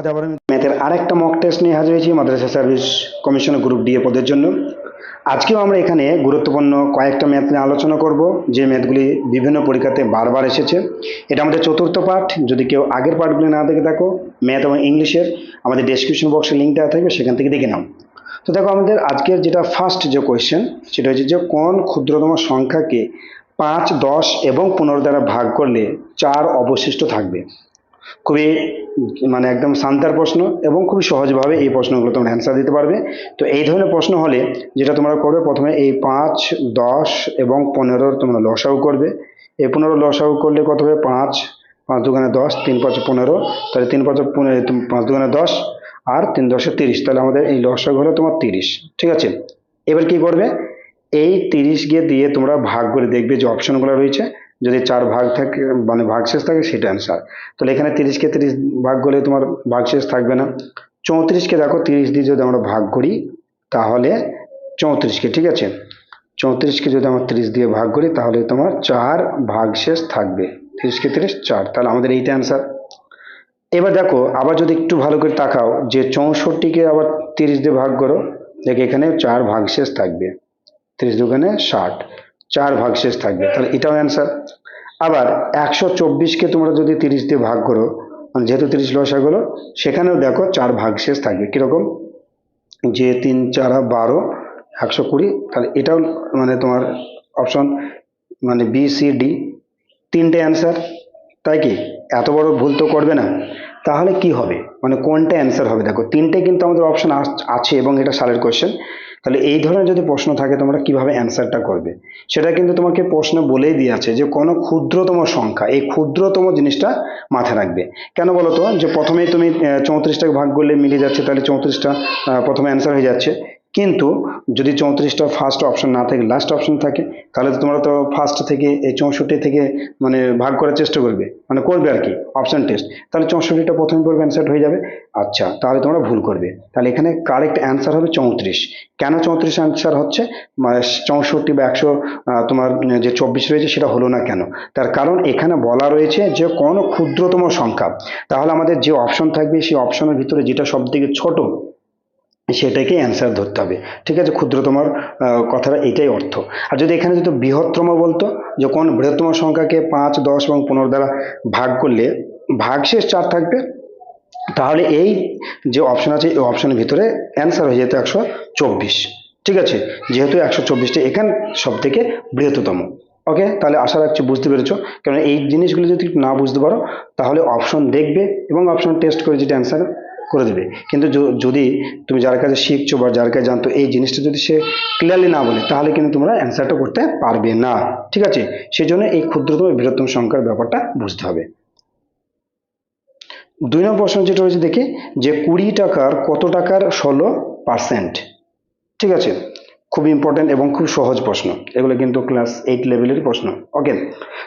আজ আবার ম্যাথের আরেকটা মক টেস্ট নিয়ে হাজির হয়েছি মাদ্রাসা সার্ভিস কমিশনের গ্রুপ ডিএ পদের জন্য। আজকেও আমরা এখানে গুরুত্বপূর্ণ কয়েকটা ম্যাথ নিয়ে আলোচনা করব, যে ম্যাথগুলি বিভিন্ন পরীক্ষাতে বারবার এসেছে। এটা আমাদের চতুর্থ পাঠ, যদি কেউ আগের পাঠগুলি না দেখে থাকো, ম্যাথ এবং ইংলিশের আমাদের ডেসক্রিপশন বক্সে লিঙ্ক দেওয়া থাকবে, সেখান থেকে দেখে নাও। তো দেখো, আমাদের আজকের যেটা ফার্স্ট যে কোয়েশ্চেন সেটা হচ্ছে যে কোন ক্ষুদ্রতম সংখ্যাকে পাঁচ, দশ এবং পনেরো দ্বারা ভাগ করলে চার অবশিষ্ট থাকবে? খুবই মানে একদম শান্তার প্রশ্ন এবং খুবই সহজভাবে এই প্রশ্নগুলো তোমরা অ্যান্সার দিতে পারবে। তো এই ধরনের প্রশ্ন হলে যেটা তোমরা করবে প্রথমে এই পাঁচ, দশ এবং পনেরোর তোমরা লসাউ করবে। এই পনেরো লসাউ করলে কত হবে? পাঁচ পাঁচ দুগানে দশ, তিন পাঁচ পনেরো। তাহলে তিন পাঁচ পনেরো পাঁচ দুগানে দশ আর তিন দশে তিরিশ। তাহলে আমাদের এই লসাগু হলো তোমার তিরিশ। ঠিক আছে? এবার কি করবে? এই তিরিশ গিয়ে দিয়ে তোমরা ভাগ করে দেখবে যে অপশনগুলো রয়েছে। যদি চার ভাগ থাকে মানে ভাগশেষ থাকে, সেটা অ্যান্সার তাহলে এখানে তিরিশকে তিরিশ ভাগ করলে তোমার ভাগশেষ থাকবে না। চৌত্রিশকে দেখো, তিরিশ দিয়ে যদি আমরা ভাগ করি, তাহলে চৌত্রিশকে, ঠিক আছে? চৌত্রিশকে যদি আমরা তিরিশ দিয়ে ভাগ করি, তাহলে তোমার চার ভাগশেষ থাকবে। তিরিশকে তিরিশ, চার। তাহলে আমাদের এইটা অ্যান্সার এবার দেখো, আবার যদি একটু ভালো করে তাকাও, যে চৌষট্টিকে আবার তিরিশ দিয়ে ভাগ করো, দেখো এখানে চার ভাগশেষ থাকবে। তিরিশ দুগুণে ষাট। চার ভাগশেষ থাকবে। তাহলে এটাও অ্যান্সার আবার একশো চব্বিশকে তোমরা যদি তিরিশ দিয়ে ভাগ করো মানে যেহেতু তিরিশ লসাগুলো সেখানেও দেখো চার ভাগশেষ থাকবে। কীরকম? যে তিন চারা বারো, একশো কুড়ি, তাহলে এটাও মানে তোমার অপশন মানে বি সি ডি তিনটে অ্যান্সার তাই কি? এত বড় ভুল তো করবে না। তাহলে কি হবে? মানে কোনটা অ্যান্সার হবে? দেখো, তিনটে কিন্তু আমাদের অপশন আছে এবং এটা সালের কোয়েশ্চেন তাহলে এই ধরনের যদি প্রশ্ন থাকে, তোমরা কীভাবে অ্যান্সারটা করবে? সেটা কিন্তু তোমাকে প্রশ্ন বলেই দিয়ে আছে যে কোনো ক্ষুদ্রতম সংখ্যা, এই ক্ষুদ্রতম জিনিসটা মাথায় রাখবে। কেন বলো তো? যে প্রথমেই তুমি চৌত্রিশটাকে ভাগ করলে মিলে যাচ্ছে, তাহলে চৌত্রিশটা প্রথমে অ্যান্সার হয়ে যাচ্ছে। কিন্তু যদি চৌত্রিশটা ফার্স্ট অপশন না থাকে লাস্ট অপশন থাকে, তাহলে তোমরা তো ফার্স্ট থেকে এই চৌষট্টি থেকে মানে ভাগ করার চেষ্টা করবে। মানে করবে আর কি অপশন টেস্ট তাহলে চৌষট্টিটা প্রথমে পড়বে অ্যান্সার হয়ে যাবে। আচ্ছা তাহলে তোমরা ভুল করবে। তাহলে এখানে কারেক্ট অ্যান্সার হবে চৌত্রিশ। কেন চৌত্রিশ অ্যান্সার হচ্ছে? মানে চৌষট্টি বা একশো তোমার যে চব্বিশ রয়েছে সেটা হলো না কেন? তার কারণ এখানে বলা রয়েছে যে কোনো ক্ষুদ্রতম সংখ্যা। তাহলে আমাদের যে অপশন থাকবে, সেই অপশনের ভিতরে যেটা সব থেকে ছোট সেটাকে অ্যান্সার ধরতে হবে। ঠিক আছে ক্ষুদ্রতমর কথাটা এটাই অর্থ। আর যদি এখানে যদি বৃহত্তম বলতো যে কোন বৃহত্তম সংখ্যাকে পাঁচ, দশ এবং পনেরো দ্বারা ভাগ করলে ভাগশেষ চার থাকবে, তাহলে এই যে অপশন আছে, এই অপশনের ভিতরে অ্যান্সার হয়ে যেত একশো চব্বিশ। ঠিক আছে, যেহেতু একশো চব্বিশটা এখানে সব থেকে বৃহত্তম। ওকে তাহলে আশা রাখছি বুঝতে পেরেছ। কারণ এই জিনিসগুলো যদি না বুঝতে পারো, তাহলে অপশন দেখবে এবং অপশন টেস্ট করে যেটা অ্যান্সার করে দেবে। কিন্তু যদি তুমি যার কাছে শিখছো বা যার কাছে জানতো এই জিনিসটা যদি সে ক্লিয়ারলি না বলে, তাহলে কিন্তু তোমরা অ্যান্সারটা করতে পারবে না। ঠিক আছে? সেই জন্য এই ক্ষুদ্রতম বৃহত্তম সংখ্যার ব্যাপারটা বুঝতে হবে। দুই নম্বর প্রশ্ন যেটা হয়েছে দেখি, যে কুড়ি টাকার কত টাকার ষোলো পার্সেন্ট ঠিক আছে? খুব ইম্পর্টেন্ট এবং খুব সহজ প্রশ্ন। এগুলো কিন্তু ক্লাস এইট লেভেলের প্রশ্ন। ওকে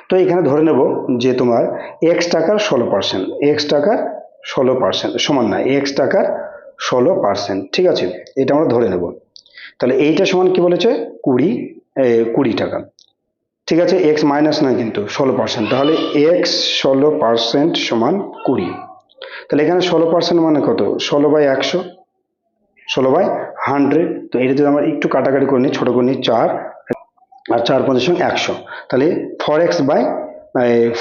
তো এখানে ধরে নেব যে তোমার এক্স টাকার ষোলো পার্সেন্ট এক্স টাকার ষোলো পার্সেন্ট সমান না এক্স টাকার ষোলো পার্সেন্ট ঠিক আছে? এটা আমরা ধরে নেব। তাহলে এইটা সমান কি বলেছে? কুড়ি কুড়ি টাকা। ঠিক আছে? এক্স মাইনাস নয় কিন্তু, ষোলো পার্সেন্ট তাহলে এক্স ষোলো পার্সেন্ট সমান কুড়ি। তাহলে এখানে ষোলো পার্সেন্ট মানে কত? ষোলো বাই একশো, ষোলো বাই হান্ড্রেড তো এটা যদি আমরা একটু কাটাকাটি করে নিই, ছোটো করে নিই, চার, আর চার পঁচিশ সঙ্গে একশো। তাহলে four x by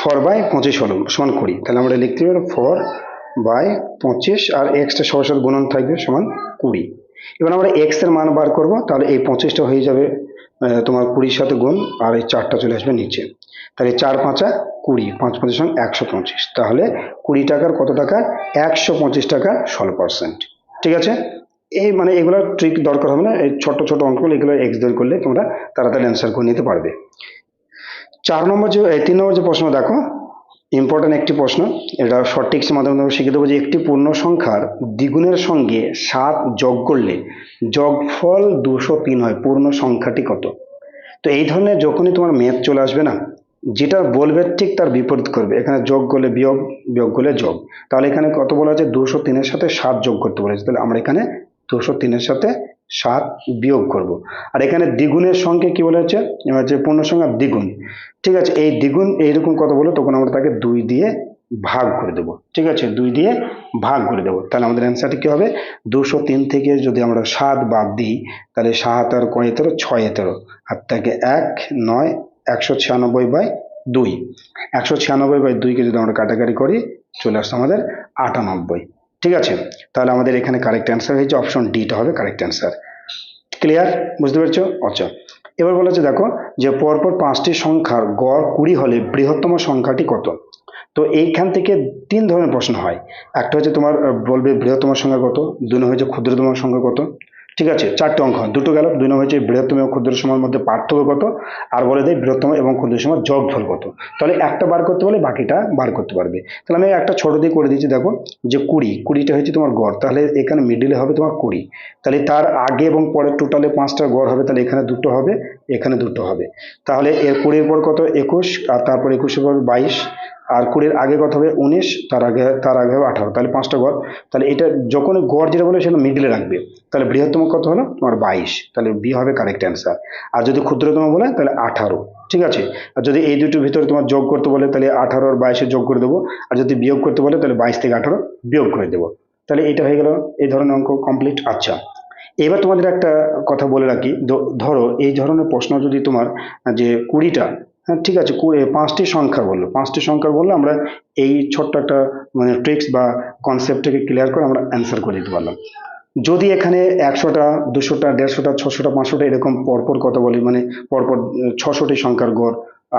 four by পঁচিশ হলো, সমান কুড়ি। তাহলে আমরা লিখতে পারি ফোর বাই পঁচিশ আর এক্সটা সবার সাথে গুণন থাকবে সমান কুড়ি। এবার আমরা এক্সের মান বার করব, তাহলে এই পঁচিশটা হয়ে যাবে তোমার কুড়ির সাথে গুণ, আর এই চারটা চলে আসবে নিচে। তাহলে চার পাঁচা কুড়ি, পাঁচ পঁচিশ সঙ্গে একশো পঁচিশ। তাহলে কুড়ি টাকার কত টাকা? একশো পঁচিশ টাকা ষোলো পার্সেন্ট ঠিক আছে? এই মানে এগুলো ট্রিক দরকার হবে না, এই ছোট ছোট অঙ্কগুলো, এগুলো এক্স বের করলে তোমরা তাড়াতাড়ি অ্যান্সার করে নিতে পারবে। চার নম্বর যে তিন নম্বর যে প্রশ্ন, দেখো ইম্পর্ট্যান্ট একটি প্রশ্ন। এটা শর্ট মাধ্যমে শিখে দেবো যে একটি পূর্ণ সংখ্যার দ্বিগুণের সঙ্গে সাত যোগ করলে যোগফল দুশো তিন হয়। পূর্ণ সংখ্যাটি কত? তো এই ধরনের যখনই তোমার ম্যাথ চলে আসবে না, যেটা বলবে ঠিক তার বিপরীত করবে। এখানে যোগ করলে বিয়োগ বিয়োগ করলে যোগ। তাহলে এখানে কত বলা আছে? দুশো তিনের সাথে সাত যোগ করতে বলেছে। তাহলে আমরা এখানে দুশো তিনের সাথে সাত বিয়োগ করব। আর এখানে দ্বিগুণের সঙ্গে কি বলেছে এবার যে পূর্ণ সংখ্যা দ্বিগুণ। ঠিক আছে, এই দ্বিগুণ এইরকম কত বলো তখন আমরা তাকে দুই দিয়ে ভাগ করে দেবো। ঠিক আছে, দুই দিয়ে ভাগ করে দেবো। তাহলে আমাদের অ্যান্সারটা কী হবে? দুশো তিন থেকে যদি আমরা সাত বাদ দিই, তাহলে সাত আর কয় তেরো ছয় তেরো আর তাকে এক, নয়, একশো ছিয়ানব্বই বাই দুই। একশো ছিয়ানব্বই বাই দুইকে যদি আমরা কাটাকাটি করি, চলে আসছে আমাদের আটানব্বই। ঠিক আছে? তাহলে আমাদের এখানে কারেক্ট অ্যান্সার হয়েছে অপশন ডিটা হবে কারেক্ট অ্যান্সার ক্লিয়ার বুঝতে পেরেছ? আচ্ছা। এবার বলা হচ্ছে, দেখো, যে পরপর পাঁচটি সংখ্যার গড় কুড়ি হলে বৃহত্তম সংখ্যাটি কত? তো এইখান থেকে তিন ধরনের প্রশ্ন হয়। একটা হচ্ছে তোমার বলবে বৃহত্তম সংখ্যা কত? দুই হচ্ছে ক্ষুদ্রতম সংখ্যা কত? ঠিক আছে, চারটে অঙ্ক। দুটো গেল, দুই নম্বর হচ্ছে বৃহত্তম এবং ক্ষুদ্র সময়ের মধ্যে পার্থক্য কত? আর বলে দেয় বৃহত্তম এবং ক্ষুদ্র সময় যোগফল কত? তাহলে একটা বার করতে পারলে বাকিটা বার করতে পারবে। তাহলে আমি একটা ছোট দিয়ে করে দিচ্ছি দেখো, যে কুড়ি, কুড়িটা হচ্ছে তোমার গড়। তাহলে এখানে মিডিলে হবে তোমার কুড়ি। তাহলে তার আগে এবং পরে টোটালে পাঁচটা গড় হবে, তাহলে এখানে দুটো হবে, এখানে দুটো হবে। তাহলে এর কুড়ির পর কত? একুশ, আর তারপর একুশের পর বাইশ আর কুড়ির আগে কত হবে? উনিশ, তার আগে তার আগে হবে আঠারো। তাহলে পাঁচটা গড়। তাহলে এটা যখন গড় যেটা বলে সেটা মিডিলে রাখবে। তাহলে বৃহত্তম কত হলো? তোমার বাইশ। তাহলে বি হবে কারেক্ট অ্যান্সার আর যদি ক্ষুদ্রতম বলে, তাহলে আঠারো। ঠিক আছে? আর যদি এই দুটোর ভিতরে তোমার যোগ করতে বলে, তাহলে আঠারো আর বাইশে যোগ করে দেবো। আর যদি বিয়োগ করতে বলে, তাহলে বাইশ থেকে আঠারো বিয়োগ করে দেবো। তাহলে এটা হয়ে গেল এই ধরনের অঙ্ক কমপ্লিট আচ্ছা। এবার তোমাদের একটা কথা বলে রাখি। ধরো, এই ধরনের প্রশ্ন যদি তোমার, যে কুড়িটা হ্যাঁ ঠিক আছে পাঁচটি সংখ্যা বলল। পাঁচটি সংখ্যা বললে, আমরা এই ছোট্ট একটা মানে ট্রিক্স বা কনসেপ্টটাকে ক্লিয়ার করে আমরা অ্যান্সার করে দিতে পারলাম। যদি এখানে একশোটা, দুশোটা, দেড়শোটা, ছশোটা, পাঁচশোটা এরকম পরপর কথা বলি মানে পরপর ছশোটি সংখ্যার গড়,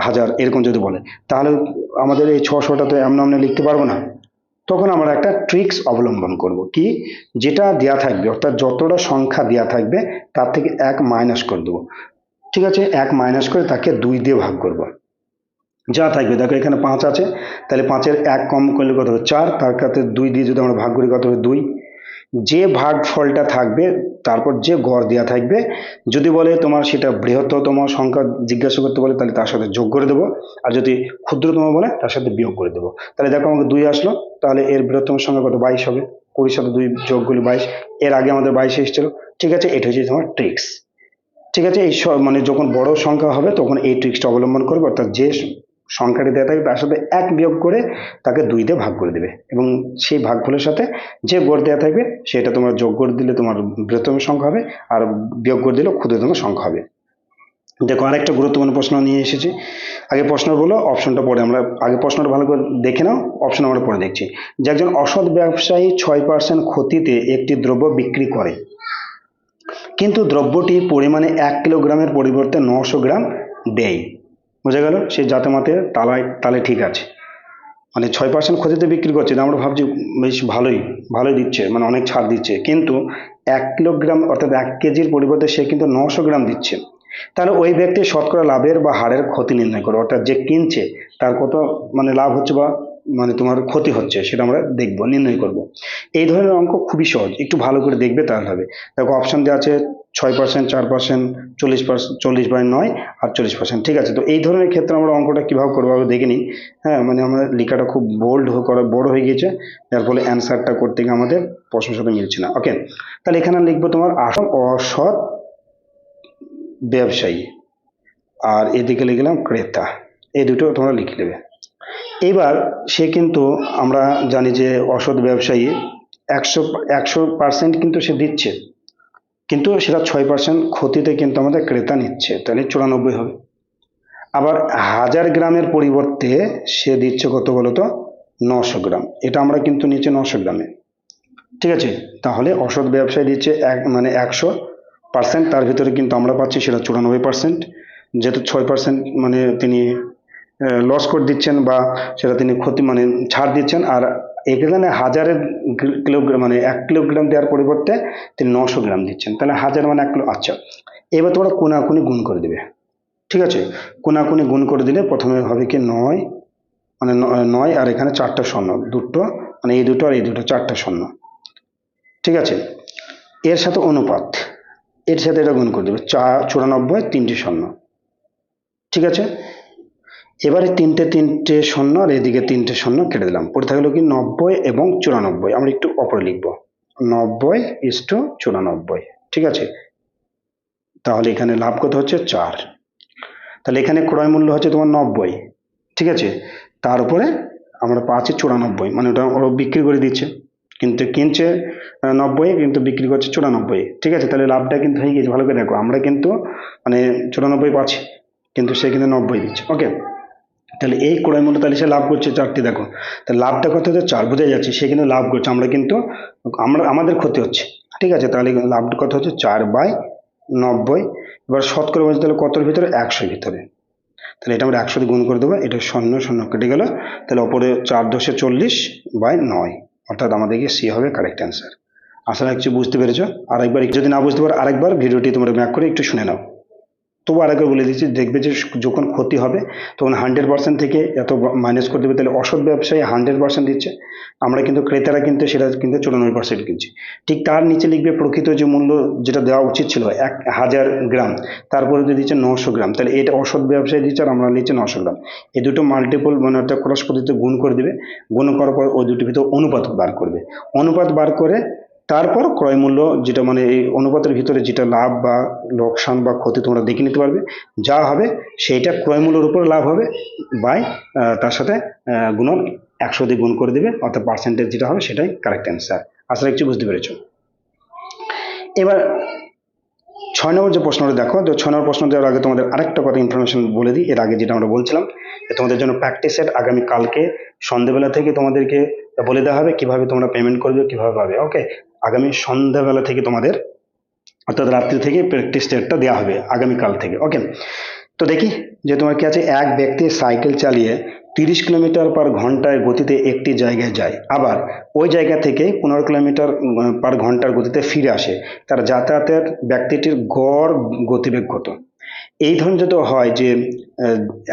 হাজার, এরকম যদি বলে, তাহলে আমাদের এই ছশোটা তো এমন এমনি লিখতে পারব না। তখন আমরা একটা ট্রিক্স অবলম্বন করব। কি? যেটা দেয়া থাকবে, অর্থাৎ যতটা সংখ্যা দেয়া থাকবে, তার থেকে এক মাইনাস করে দেবো। ঠিক আছে, এক মাইনাস করে তাকে দুই দিয়ে ভাগ করব। যা থাকবে, দেখো এখানে পাঁচ আছে, তাহলে পাঁচের এক কম করলে কত হবে? চার, তার কাছে দুই দিয়ে যদি আমরা ভাগ করি কত হবে? দুই। যে ভাগ ফলটা থাকবে, তারপর যে গড় দেওয়া থাকবে, যদি বলে তোমার সেটা বৃহত্তম সংখ্যা জিজ্ঞাসা করতে বলে, তাহলে তার সাথে যোগ করে দেবো। আর যদি ক্ষুদ্রতম বলে, তার সাথে বিয়োগ করে দেবো। তাহলে দেখো আমাকে দুই আসলো, তাহলে এর বৃহত্তম সংখ্যা কত? বাইশ হবে। কুড়ির সাথে দুই যোগ করলে বাইশ, এর আগে আমাদের বাইশ এসেছিল। ঠিক আছে, এটা হচ্ছে তোমার ট্রিক্স ঠিক আছে, এই মানে যখন বড় সংখ্যা হবে তখন এই ট্রিক্সটা অবলম্বন করবে, অর্থাৎ যে সংখ্যাটি দেওয়া থাকবে তার সাথে এক বিয়োগ করে তাকে দুই দিয়ে ভাগ করে দেবে। এবং সেই ভাগফলের সাথে যে গড় দেওয়া থাকবে সেটা তোমরা যোগ করে দিলে তোমার বৃহত্তম সংখ্যা হবে, আর বিয়োগ করে দিলে ক্ষুদ্রতম সংখ্যা হবে। দেখো, আরেকটা গুরুত্বপূর্ণ প্রশ্ন নিয়ে এসেছি। আগে প্রশ্ন বলো, অপশনটা পরে আমরা, আগে প্রশ্নটা ভালো করে দেখে নাও, অপশন আমরা পরে দেখছি। যে একজন অসৎ ব্যবসায়ী ছয় পার্সেন্ট ক্ষতিতে একটি দ্রব্য বিক্রি করে। কিন্তু দ্রব্যটি পরিমাণে এক কিলোগ্রামের পরিবর্তে নশো গ্রাম দেয় বোঝা গেল? সে যাতে মাতে তালায় তালে ঠিক আছে। মানে ছয় পার্সেন্ট ক্ষতিতে বিক্রি করছে আমরা ভাবছি বেশ ভালোই ভালোই দিচ্ছে মানে অনেক ছাড় দিচ্ছে। কিন্তু এক কিলোগ্রাম অর্থাৎ এক কেজির পরিবর্তে সে কিন্তু নশো গ্রাম দিচ্ছে। তাহলে ওই ব্যক্তি শতকরা লাভের বা হারের ক্ষতি নির্ণয় করো, অর্থাৎ যে কিনছে, তার কত মানে লাভ হচ্ছে বা মানে তোমার ক্ষতি হচ্ছে, সেটা আমরা দেখব, নির্ণয় করব। এই ধরনের অঙ্ক খুবই সহজ, একটু ভালো করে দেখবে তাহলে হবে। দেখো অপশন দেওয়া আছে ছয় পার্সেন্ট চার পার্সেন্ট চল্লিশ পার্সেন্ট চল্লিশ বাই নয় আর চল্লিশ পার্সেন্ট ঠিক আছে? তো এই ধরনের ক্ষেত্রে আমরা অঙ্কটা কীভাবে করব আগে দেখে নিই। হ্যাঁ মানে আমরা লেখাটা খুব বোল্ড করা, বড় হয়ে গিয়েছে, যার ফলে অ্যান্সারটা করতে গিয়ে আমাদের প্রশ্নের সাথে মিলছে না। ওকে তাহলে এখানে লিখব তোমার আসল অসৎ ব্যবসায়ী, আর এদিকে লিখলাম ক্রেতা। এই দুটো তোমরা লিখে নেবে। এবার সে কিন্তু আমরা জানি যে অসৎ ব্যবসায়ী, একশো একশো পার্সেন্ট কিন্তু সে দিচ্ছে। কিন্তু সেটা ছয় পার্সেন্ট ক্ষতিতে কিন্তু আমাদের ক্রেতা নিচ্ছে, তাহলে চুরানব্বই হবে। আবার হাজার গ্রামের পরিবর্তে সে দিচ্ছে কত বলতো? নশো গ্রাম। এটা আমরা কিন্তু নিচে নশো গ্রামে। ঠিক আছে? তাহলে অসৎ ব্যবসায়ী দিচ্ছে এক মানে একশো পার্সেন্ট তার ভিতরে কিন্তু আমরা পাচ্ছি সেটা চুরানব্বই পার্সেন্ট যেহেতু ছয় পার্সেন্ট মানে তিনি লস করে দিচ্ছেন বা সেটা তিনি ক্ষতি মানে ছাড় দিচ্ছেন। আর এখানে হাজারের গ্র- কিলোগ্রাম মানে এক কিলোগ্রাম দেওয়ার পরিবর্তে তিনি নশো গ্রাম দিচ্ছেন। তাহলে হাজার মানে এক কিলো আচ্ছা। এবার তোমরা কোনাকুনি গুণ করে দেবে। ঠিক আছে? কোনাকুনি গুণ করে দিলে প্রথমে হবে কি নয় মানে নয় আর এখানে চারটা শূন্য। দুটো মানে এই দুটো আর এই দুটো, চারটা শূন্য। ঠিক আছে? এর সাথে অনুপাত। এর সাথে এটা গুণ করে দেবে। চা চুরানব্বই, তিনটি শূন্য। ঠিক আছে? এবারে তিনটে তিনটে শূন্য আর এদিকে তিনটে শূন্য কেটে দিলাম। পরে থাকল কি নব্বই এবং চুরানব্বই। আমরা একটু অপরে লিখব। নব্বই ইস টু চুরানব্বই। ঠিক আছে? তাহলে এখানে লাভ কত হচ্ছে? চার। তাহলে এখানে ক্রয় মূল্য হচ্ছে তোমার নব্বই। ঠিক আছে? তার উপরে আমরা পাচ্ছি চুরানব্বই। মানে ওটা ওরা বিক্রি করে দিচ্ছে। কিন্তু কিনছে নব্বই, কিন্তু বিক্রি করছে চুরানব্বই। ঠিক আছে? তাহলে লাভটা কিন্তু হয়ে গেছে। ভালো করে দেখো। আমরা কিন্তু মানে চুরানব্বই পাচ্ছি। কিন্তু সে কিন্তু নব্বই দিচ্ছে। ওকে তাহলে এই ক্রয় মূল্য তাহলে সে লাভ করছে চারটি, দেখো। তাহলে লাভটা কত হচ্ছে? চার, বোঝা যাচ্ছে, সে কিন্তু লাভ করছে। আমরা কিন্তু, আমরা, আমাদের ক্ষতি হচ্ছে। ঠিক আছে, তাহলে লাভটা কত হচ্ছে? চার বাই নব্বই। এবার শতকরা বলছে তাহলে কতর ভিতরে? একশোর ভিতরে। তাহলে এটা আমরা একশো দিয়ে গুণ করে দেবো। এটা শূন্য শূন্য কেটে গেল। তাহলে ওপরে চার দশে চল্লিশ বাই নয়। অর্থাৎ আমাদেরকে সি হবে কারেক্ট অ্যান্সার আশা রাখছি বুঝতে পেরেছ। আরেকবার, যদি না বুঝতে পারো, আরেকবার ভিডিওটি তোমরা ব্যাক করে একটু শুনে নাও। তবু আরেকবার বলে দিচ্ছি, দেখবে যে যখন ক্ষতি হবে, তখন হান্ড্রেড পার্সেন্ট থেকে এত মাইনাস করে দেবে। তাহলে অসৎ ব্যবসায়ী হান্ড্রেড পার্সেন্ট দিচ্ছে। আমরা কিন্তু ক্রেতারা কিন্তু সেটা কিন্তু চুরানব্বই পার্সেন্ট কিনছি। ঠিক তার নিচে লিখবে প্রকৃত যে মূল্য যেটা দেওয়া উচিত ছিল, এক হাজার গ্রাম। তারপরে যদি দিচ্ছে নশো গ্রাম। তাহলে এটা অসৎ ব্যবসায়ী দিচ্ছে আর আমরা নিচ্ছে নশো গ্রাম। এই দুটো মাল্টিপল মানে একটা ক্রস পদ্ধতিতে গুণ করে দিবে। গুণ করার পর ওই দুটোর ভিতরে অনুপাত বার করবে। অনুপাত বার করে তারপর ক্রয় মূল্য যেটা মানে এই অনুপাতের ভিতরে যেটা লাভ বা লোকসান বা ক্ষতি তোমরা দেখে নিতে পারবে, যা হবে সেইটা ক্রয় মূল্যের উপর লাভ হবে বাই তার সাথে গুণন একশো দিয়ে গুণ করে দেবে, অর্থাৎ পার্সেন্টেজ যেটা হবে সেটাই কারেক্ট অ্যান্সার আশা রাখছি বুঝতে পেরেছ। এবার ছয় নম্বর যে প্রশ্নটা দেখো, তো ছয় নম্বর প্রশ্ন দেওয়ার আগে তোমাদের আরেকটা কথা ইনফরমেশন বলে দিই, এর আগে যেটা আমরা বলছিলাম তোমাদের জন্য প্র্যাকটিস সেট আগামী কালকে সন্ধ্যেবেলা থেকে তোমাদেরকে বলে দেওয়া হবে কীভাবে তোমরা পেমেন্ট করবে, কীভাবে পাবে ওকে আগামী সন্ধ্যাবেলা থেকে তোমাদের, অর্থাৎ রাত্রি থেকে প্র্যাকটিস ডেটটা দেওয়া হবে আগামীকাল থেকে ওকে তো দেখি যে তোমার কি আছে? এক ব্যক্তি সাইকেল চালিয়ে তিরিশ কিলোমিটার পার ঘন্টায় গতিতে একটি জায়গায় যায়। আবার ওই জায়গা থেকে পনেরো কিলোমিটার পার ঘণ্টার গতিতে ফিরে আসে। তার যাতায়াতের ব্যক্তিটির গড় গতিবেগ কত? এই ধরনের যদি হয় যে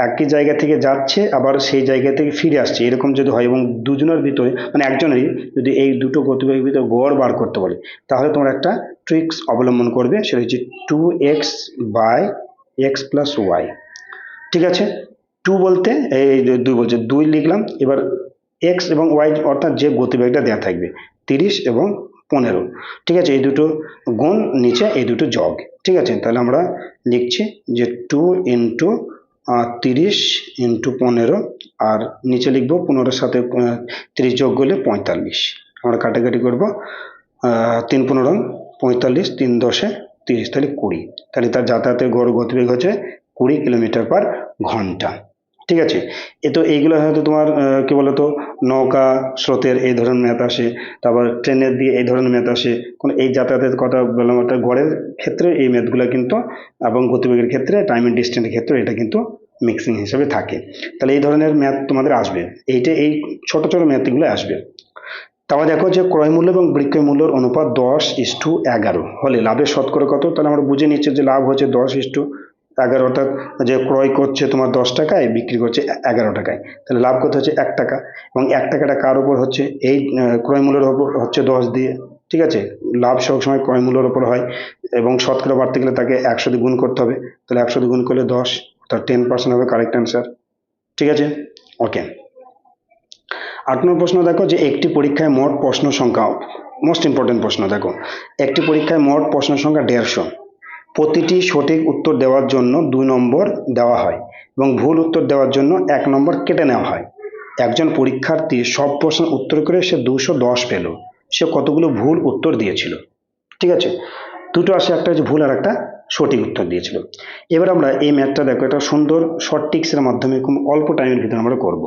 একই জায়গা থেকে যাচ্ছে, আবার সেই জায়গা থেকে ফিরে আসছে, এরকম যদি হয় এবং দুজনের ভিতরে মানে একজনেরই যদি এই দুটো গতিবেগের ভিতরে গড় বার করতে বলে তাহলে তোমরা একটা ট্রিক্স অবলম্বন করবে, সেটা হচ্ছে two x by x plus y ঠিক আছে? টু বলতে, এই দুই বলছে, দুই লিখলাম, এবার এক্স এবং ওয়াই অর্থাৎ যে গতিবেগটা দেওয়া থাকবে, তিরিশ এবং পনেরো। ঠিক আছে? এই দুটো গুণ নিচে এই দুটো জগ। ঠিক আছে? তাহলে আমরা লিখছি যে টু ইন্টু তিরিশ ইন্টু পনেরো আর নিচে লিখব পনেরোর সাথে তিরিশ যোগ করলে পঁয়তাল্লিশ। আমরা কাটাকাটি করব তিন পনেরো, পঁয়তাল্লিশ, তিন দশে তিরিশ, তাহলে কুড়ি। তাহলে তার যাতায়াতের গড় গতিবেগ হচ্ছে কুড়ি কিলোমিটার পার ঘণ্টা। ঠিক আছে? এ তো এইগুলো হয়তো তোমার কি বলতো, নৌকা, স্রোতের এই ধরনের ম্যাথ আসে, তারপর ট্রেনের দিয়ে এই ধরনের ম্যাথ আসে, কোনো এই যাতায়াতের কথা বললাম একটা গড়ের ক্ষেত্রে এই ম্যাথগুলো কিন্তু, এবং গতিবেগের ক্ষেত্রে টাইম এন্ড ডিস্টেন্সের ক্ষেত্রে এটা কিন্তু মিক্সিং হিসেবে থাকে। তাহলে এই ধরনের ম্যাথ তোমাদের আসবে। এইটা, এই ছোট ছোট ম্যাথগুলো আসবে। তারপর দেখো যে ক্রয় মূল্য এবং বিক্রয় মূল্যের অনুপাত দশ ইস টু এগারো। হলে লাভের শতকরা কত? তাহলে আমরা বুঝে নিচ্ছি যে লাভ হচ্ছে দশ ইস টু এগারো যে ক্রয় করছে তোমার দশ টাকায়, বিক্রি করছে এগারো টাকায়। তাহলে লাভ কত হচ্ছে? এক টাকা। এবং এক টাকাটা কার উপর হচ্ছে? এই ক্রয় মূল্যের ওপর হচ্ছে দশ দিয়ে। ঠিক আছে? লাভ সবসময় ক্রয় মূল্যের ওপর হয়। এবং শতকরা বাড়তে গেলে তাকে একশো দিয়ে গুণ করতে হবে। তাহলে একশো দিয়ে গুণ করলে দশ, অর্থাৎ টেন পার্সেন্ট হবে কারেক্ট অ্যান্সার ঠিক আছে? ওকে আট নম্বর প্রশ্ন দেখো যে একটি পরীক্ষায় মোট প্রশ্ন সংখ্যা মোস্ট ইম্পর্টেন্ট প্রশ্ন দেখো। একটি পরীক্ষায় মোট প্রশ্ন সংখ্যা দেড়শো। প্রতিটি সঠিক উত্তর দেওয়ার জন্য দুই নম্বর দেওয়া হয় এবং ভুল উত্তর দেওয়ার জন্য এক নম্বর কেটে নেওয়া হয়। একজন পরীক্ষার্থী সব প্রশ্ন উত্তর করে সে দুশো দশ পেল। সে কতগুলো ভুল উত্তর দিয়েছিল। ঠিক আছে? দুটো আসে একটা হচ্ছে ভুল আর একটা সঠিক উত্তর দিয়েছিল। এবার আমরা এই ম্যাথটা দেখো একটা সুন্দর শর্ট টিক্সের মাধ্যমে খুব অল্প টাইমের ভিতরে আমরা করব।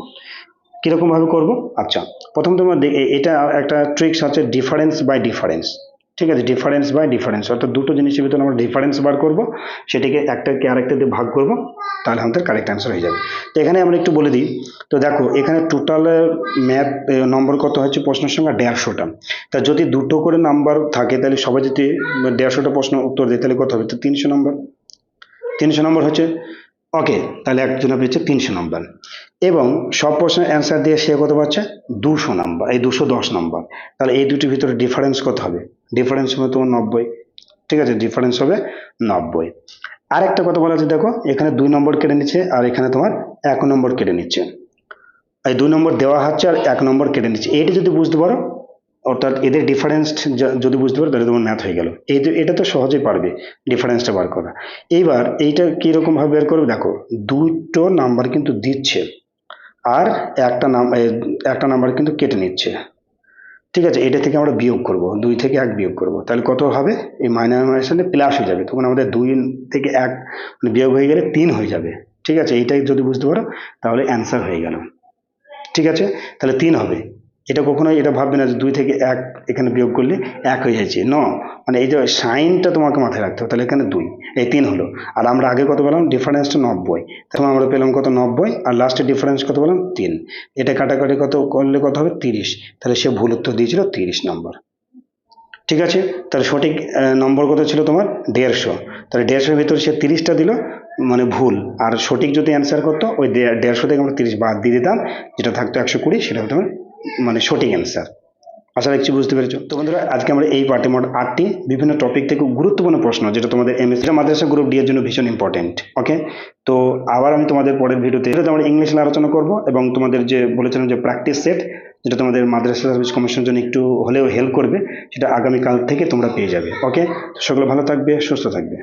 কীরকম ভাবে করব? আচ্ছা প্রথম তোমার এটা একটা ট্রিক্স হচ্ছে ডিফারেন্স বাই ডিফারেন্স। ঠিক আছে ডিফারেন্স বাই ডিফারেন্স অর্থাৎ দুটো জিনিসের ভিতরে আমরা ডিফারেন্স বার করব, সেটাকে একটাকে দিয়ে ভাগ করব, তাহলে আমাদের কারেক্ট অ্যান্সার হয়ে যাবে। তো এখানে আমরা একটু বলে দিই, তো দেখো, এখানে টোটাল ম্যাথ নম্বর কত হচ্ছে প্রশ্নের সংখ্যা দেড়শোটা। তা যদি দুটো করে নাম্বার থাকে, তাহলে সবাই যদি দেড়শোটা প্রশ্ন উত্তর দেয়, তাহলে কত হবে? তো তিনশো নম্বর তিনশো নম্বর হচ্ছে ওকে তাহলে একজনের পেয়েছে তিনশো নম্বর এবং সব প্রশ্নের অ্যান্সার দিয়ে সে কত পাচ্ছে? দুশো নম্বর এই দুশো দশ নম্বর তাহলে এই দুটির ভিতরে ডিফারেন্স কত হবে? ডিফারেন্স হবে তোমার নব্বই। ঠিক আছে ডিফারেন্স হবে নব্বই। আর একটা কথা বলা আছে, দেখো, এখানে দুই নম্বর কেটে নিচ্ছে আর এখানে তোমার এক নম্বর কেটে নিচ্ছে। এই দুই নম্বর দেওয়া হচ্ছে আর এক নম্বর কেটে নিচ্ছে। এইটা যদি বুঝতে পারো, অর্থাৎ এদের ডিফারেন্স যদি বুঝতে পারো, তাহলে তোমার ম্যাথ হয়ে গেল। এই এটা তো সহজেই পারবে ডিফারেন্সটা বার করা। এইবার এইটা কীরকমভাবে বের করবে, দেখো, দুটো নাম্বার কিন্তু দিচ্ছে আর একটা নাম একটা নাম্বার কিন্তু কেটে নিচ্ছে। ঠিক আছে, এটা থেকে আমরা বিয়োগ করব, দুই থেকে এক বিয়োগ করব। তাহলে কত হবে? এই মাইনাস সাথে প্লাস হয়ে যাবে। তখন আমাদের দুই থেকে এক মানে বিয়োগ হয়ে গেলে তিন হয়ে যাবে। ঠিক আছে? এইটাই যদি বুঝতে পারো, তাহলে অ্যান্সার হয়ে গেল। ঠিক আছে? তাহলে তিন হবে। এটা কখনোই, এটা ভাববে না যে দুই থেকে এক এখানে বিয়োগ করলে এক হয়ে যাচ্ছে। ন মানে এই যে সাইনটা তোমাকে মাথায় রাখতে হবে, তাহলে এখানে দুই, এই তিন হলো। আর আমরা আগে কত পেলাম? ডিফারেন্সটা নব্বই। তখন আমরা পেলাম কত? নব্বই, আর লাস্টে ডিফারেন্স কত পেলাম? তিন। এটা কাটাকাটি কত করলে কত হবে? তিরিশ। তাহলে সে ভুল উত্তর দিয়েছিল তিরিশ নম্বর। ঠিক আছে? তাহলে সঠিক নম্বর কত ছিল তোমার? দেড়শো। তাহলে দেড়শোর ভিতরে সে তিরিশটা দিল মানে ভুল। আর সঠিক যদি অ্যান্সার করতো, ওই দেড়শো থেকে আমরা তিরিশ বাদ দিয়ে দিতাম, যেটা থাকতো একশো কুড়ি, সেটা হতো আমার মানে সঠিক অ্যান্সার আশা রাখছি বুঝতে পেরেছ। তো বন্ধুরা, আজকে আমরা এই পার্টে মোট আটটি বিভিন্ন টপিক থেকে গুরুত্বপূর্ণ প্রশ্ন, যেটা তোমাদের এমএসসি মাদ্রাসা গ্রুপ ডি এর জন্য ভীষণ ইম্পর্টেন্ট ওকে তো আবার আমি তোমাদের পরের ভিডিওতে আমরা ইংলিশ আলোচনা করব এবং তোমাদের যে বলেছিলাম যে প্র্যাকটিস সেট যেটা তোমাদের মাদ্রাসা সার্ভিস কমিশনের জন্য একটু হলেও হেল্প করবে, সেটা আগামীকাল থেকে তোমরা পেয়ে যাবে ওকে তো সকলে ভালো থাকবে, সুস্থ থাকবে।